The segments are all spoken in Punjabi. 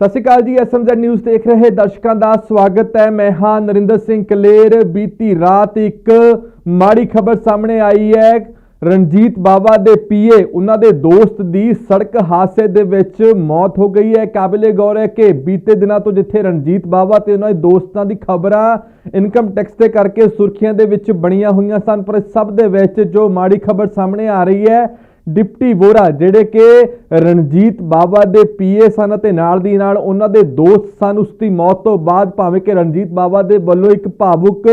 ਸਤਿ ਸ਼੍ਰੀ ਅਕਾਲ ਜੀ ਐਸਐਮਜ਼ੈਡ ਨਿਊਜ਼ ਦੇਖ ਰਹੇ ਦਰਸ਼ਕਾਂ ਦਾ ਸਵਾਗਤ ਹੈ। ਮੈਂ ਹਾਂ ਨਰਿੰਦਰ ਸਿੰਘ ਕਲੇਰ। ਬੀਤੀ ਰਾਤ ਇੱਕ ਮਾੜੀ ਖਬਰ ਸਾਹਮਣੇ ਆਈ ਹੈ। ਰਣਜੀਤ ਬਾਵਾ ਦੇ ਪੀਏ, ਉਹਨਾਂ ਦੇ ਦੋਸਤ ਦੀ ਸੜਕ ਹਾਦਸੇ ਦੇ ਵਿੱਚ ਮੌਤ ਹੋ ਗਈ ਹੈ। ਕਾਬਿਲੇ ਗੌਰ ਹੈ ਕਿ ਬੀਤੇ ਦਿਨਾਂ ਤੋਂ ਜਿੱਥੇ ਰਣਜੀਤ ਬਾਵਾ ਤੇ ਉਹਨਾਂ ਦੇ ਦੋਸਤਾਂ ਦੀ ਖਬਰਾਂ ਇਨਕਮ ਟੈਕਸ ਦੇ ਕਰਕੇ ਸੁਰਖੀਆਂ ਦੇ ਵਿੱਚ ਬਣੀਆਂ ਹੋਈਆਂ ਸਨ, ਪਰ ਸਭ ਦੇ ਵਿੱਚ ਜੋ ਮਾੜੀ ਖਬਰ ਸਾਹਮਣੇ ਆ ਰਹੀ ਹੈ ਡਿਪਟੀ ਵੋਰਾ, ਜਿਹੜੇ ਕਿ ਰਣਜੀਤ ਬਾਵਾ ਦੇ ਪੀਏ ਸਨ ਅਤੇ ਨਾਲ ਦੀ ਨਾਲ ਉਹਨਾਂ ਦੇ ਦੋਸਤ ਸਨ, ਉਸ ਦੀ ਮੌਤ ਤੋਂ ਬਾਅਦ ਭਾਵੇਂ ਕਿ ਰਣਜੀਤ ਬਾਵਾ ਦੇ ਵੱਲੋਂ ਇੱਕ ਭਾਵੁਕ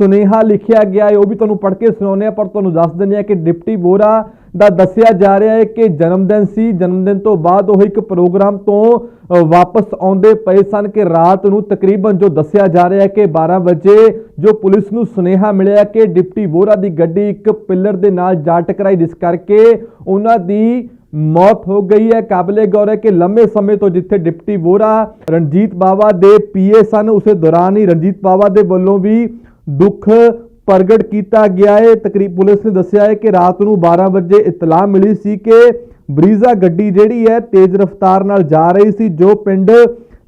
ਸੁਨੇਹਾ ਲਿਖਿਆ ਗਿਆ ਹੈ, ਉਹ ਵੀ ਤੁਹਾਨੂੰ ਪੜ੍ਹ ਕੇ ਸੁਣਾਉਂਦੇ ਆ ਪਰ ਤੁਹਾਨੂੰ ਦੱਸ ਦਿੰਦੇ ਆ ਕਿ ਡਿਪਟੀ ਵੋਰਾ ਦਾ ਦੱਸਿਆ ਜਾ ਰਿਹਾ ਹੈ ਕਿ ਜਨਮ ਦਿਨ ਸੀ। ਜਨਮ ਦਿਨ ਤੋਂ ਬਾਅਦ ਉਹ ਇੱਕ ਪ੍ਰੋਗਰਾਮ ਤੋਂ ਵਾਪਸ ਆਉਂਦੇ ਪਏ ਸਨ ਕਿ ਰਾਤ ਨੂੰ ਤਕਰੀਬਨ ਜੋ ਦੱਸਿਆ ਜਾ ਰਿਹਾ ਹੈ ਕਿ 12 ਵਜੇ ਜੋ ਪੁਲਿਸ ਨੂੰ ਸੁਨੇਹਾ ਮਿਲਿਆ ਕਿ ਡਿਪਟੀ ਵੋਰਾ ਦੀ ਗੱਡੀ ਇੱਕ ਪਿੱਲਰ ਦੇ ਨਾਲ ਜਾ ਟਕਰਾਈ, ਜਿਸ ਕਰਕੇ ਉਹਨਾਂ ਦੀ ਮੌਤ ਹੋ ਗਈ ਹੈ। ਕਾਬਲੇ ਗੌਰ ਹੈ ਕਿ ਲੰਮੇ ਸਮੇਂ ਤੋਂ ਜਿੱਥੇ ਡਿਪਟੀ ਵੋਰਾ ਰਣਜੀਤ ਬਾਵਾ ਦੇ ਪੀਏ ਸਨ, ਉਸੇ ਦੌਰਾਨ ਹੀ ਰਣਜੀਤ ਬਾਵਾ ਦੇ ਵੱਲੋਂ ਵੀ ਦੁੱਖ ਪ੍ਰਗਟ ਕੀਤਾ ਗਿਆ ਹੈ ਤਕਰੀਬ ਪੁਲਿਸ ਨੇ ਦੱਸਿਆ ਹੈ ਕਿ ਰਾਤ ਨੂੰ 12 ਵਜੇ ਇਤਲਾਹ ਮਿਲੀ ਸੀ ਕਿ ਬਰੀਜ਼ਾ ਗੱਡੀ ਜਿਹੜੀ ਹੈ ਤੇਜ਼ ਰਫ਼ਤਾਰ ਨਾਲ ਜਾ ਰਹੀ ਸੀ, ਜੋ ਪਿੰਡ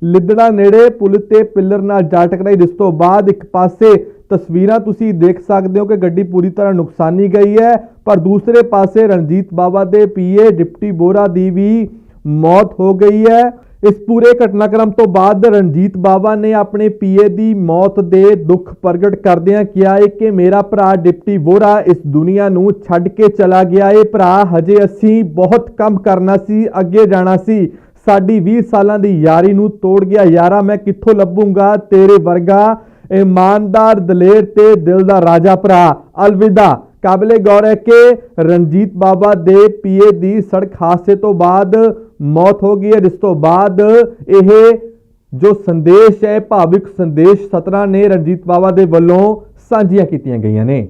ਲਿੱਦੜਾ ਨੇੜੇ ਪੁਲ ਤੇ ਪਿੱਲਰ ਨਾਲ ਜਾ ਟਕਰਾਈ। ਜਿਸ ਤੋਂ ਬਾਅਦ ਇੱਕ ਪਾਸੇ ਤਸਵੀਰਾਂ ਤੁਸੀਂ ਦੇਖ ਸਕਦੇ ਹੋ ਕਿ ਗੱਡੀ ਪੂਰੀ ਤਰ੍ਹਾਂ ਨੁਕਸਾਨੀ ਗਈ ਹੈ ਪਰ ਦੂਸਰੇ ਪਾਸੇ ਰਣਜੀਤ ਬਾਵਾ ਦੇ ਪੀਏ ਡਿਪਟੀ ਬੋਰਾ ਦੀ ਵੀ ਮੌਤ ਹੋ ਗਈ ਹੈ ਇਸ ਪੂਰੇ ਘਟਨਾਕ੍ਰਮ ਤੋਂ ਬਾਅਦ ਰਣਜੀਤ ਬਾਵਾ ਨੇ ਆਪਣੇ ਪੀਏ ਦੀ ਮੌਤ ਦੇ ਦੁੱਖ ਪ੍ਰਗਟ ਕਰਦਿਆਂ ਕਿਹਾ ਹੈ ਕਿ ਮੇਰਾ ਭਰਾ ਡਿਪਟੀ ਵੋਰਾ ਇਸ ਦੁਨੀਆ ਨੂੰ ਛੱਡ ਕੇ ਚਲਾ ਗਿਆ। ਏ ਭਰਾ ਹਜੇ ਅਸੀਂ ਬਹੁਤ ਕੰਮ ਕਰਨਾ ਸੀ, ਅੱਗੇ ਜਾਣਾ ਸੀ। ਸਾਡੀ 20 ਸਾਲਾਂ ਦੀ ਯਾਰੀ ਨੂੰ ਤੋੜ ਗਿਆ। ਯਾਰਾ, ਮੈਂ ਕਿੱਥੋਂ ਲੱਭੂੰਗਾ? ਤੇਰੇ ਵਰਗਾ ਇਮਾਨਦਾਰ ਦਲੇਰ ਤੇ ਦਿਲ ਦਾ ਰਾਜਾ ਭਰਾ। ਅਲਵਿਦਾ। ਕਾਬਲੇ ਗੌਰ ਹੈ ਕਿ ਰਣਜੀਤ ਬਾਬਾ ਦੇ ਪੀਏ ਦੀ ਸੜਕ ਹਾਦਸੇ ਤੋਂ ਬਾਅਦ ਮੌਤ ਹੋ ਗਈ ਹੈ, ਜਿਸ ਤੋਂ ਬਾਅਦ ਇਹ ਜੋ ਸੰਦੇਸ਼ ਹੈ, ਭਾਵਿਕ ਸੰਦੇਸ਼ ਸਤਰਾ ਨੇ ਰਣਜੀਤ ਬਾਵਾ ਦੇ ਵੱਲੋਂ ਸਾਂਝੀਆਂ ਕੀਤੀਆਂ ਗਈਆਂ ਨੇ।